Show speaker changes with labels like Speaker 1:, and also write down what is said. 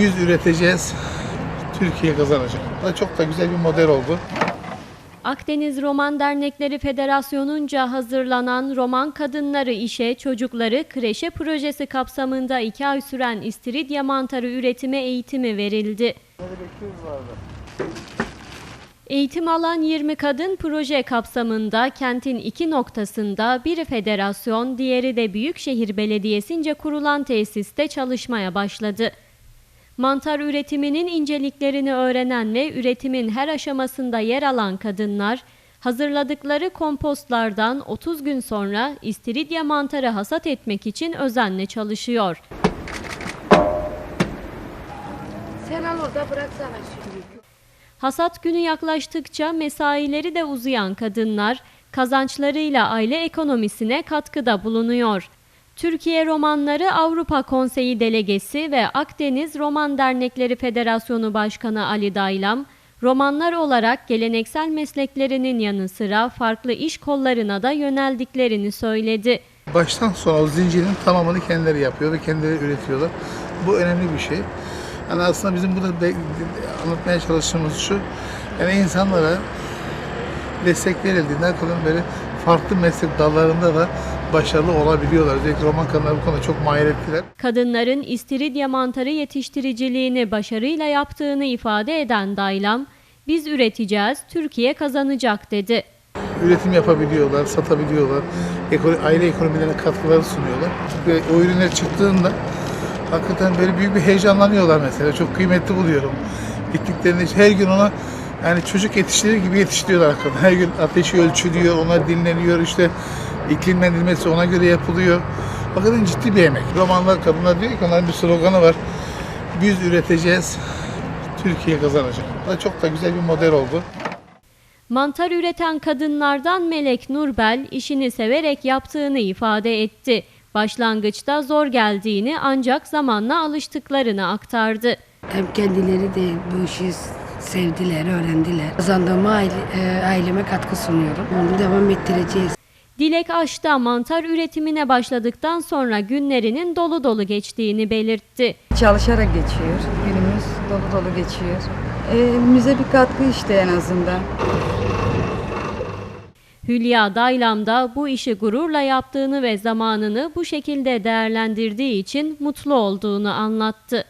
Speaker 1: Biz üreteceğiz, Türkiye kazanacak. Da çok da güzel bir model oldu.
Speaker 2: Akdeniz Roman Dernekleri Federasyonu'nca hazırlanan Roman Kadınları İşe, Çocukları Kreşe projesi kapsamında iki ay süren istiridye mantarı üretimi eğitimi verildi. Eğitim alan 20 kadın proje kapsamında kentin iki noktasında biri federasyon, diğeri de Büyükşehir Belediyesi'nce kurulan tesiste çalışmaya başladı. Mantar üretiminin inceliklerini öğrenen ve üretimin her aşamasında yer alan kadınlar, hazırladıkları kompostlardan 30 gün sonra istiridye mantarı hasat etmek için özenle çalışıyor.
Speaker 3: Sen al orada bıraksana şimdi.
Speaker 2: Hasat günü yaklaştıkça mesaileri de uzayan kadınlar kazançlarıyla aile ekonomisine katkıda bulunuyor. Türkiye Romanları Avrupa Konseyi Delegesi ve Akdeniz Roman Dernekleri Federasyonu Başkanı Ali Daylam, romanlar olarak geleneksel mesleklerinin yanı sıra farklı iş kollarına da yöneldiklerini söyledi.
Speaker 1: Baştan sona zincirin tamamını kendileri yapıyor ve kendileri üretiyorlar. Bu önemli bir şey. Yani aslında bizim burada anlatmaya çalıştığımız şu, yani insanlara destek verildiğinden kadın böyle farklı meslek dallarında da başarılı olabiliyorlar. Özellikle roman kadınlar bu konuda çok mahiretliler.
Speaker 2: Kadınların istiridye mantarı yetiştiriciliğini başarıyla yaptığını ifade eden Daylam, biz üreteceğiz, Türkiye kazanacak dedi.
Speaker 1: Üretim yapabiliyorlar, satabiliyorlar. Aile ekonomilerine katkıları sunuyorlar. Ve o ürünler çıktığında hakikaten böyle büyük bir heyecanlanıyorlar mesela. Çok kıymetli buluyorum. Diktiklerinde her gün ona yani çocuk yetiştirir gibi yetiştiriyorlar hakikaten. Her gün ateşi ölçülüyor, ona dinleniyor işte iklimlendirmesi ona göre yapılıyor. Hakikaten ciddi bir emek. Romanlar, kadınlar diyor ki onların bir sloganı var. Biz üreteceğiz, Türkiye kazanacak. Bu da çok da güzel bir model oldu.
Speaker 2: Mantar üreten kadınlardan Melek Nurbel işini severek yaptığını ifade etti. Başlangıçta zor geldiğini ancak zamanla alıştıklarını aktardı.
Speaker 3: Hem kendileri de bu işi sevdiler, öğrendiler. Kazandığıma aile, e, aileme katkı sunuyorum. Onu devam ettireceğiz.
Speaker 2: Dilek Aş'ta mantar üretimine başladıktan sonra günlerinin dolu dolu geçtiğini belirtti.
Speaker 4: Çalışarak geçiyor. Günümüz dolu dolu geçiyor. Ee, Evimize bir katkı işte en azından.
Speaker 2: Hülya Daylam da bu işi gururla yaptığını ve zamanını bu şekilde değerlendirdiği için mutlu olduğunu anlattı.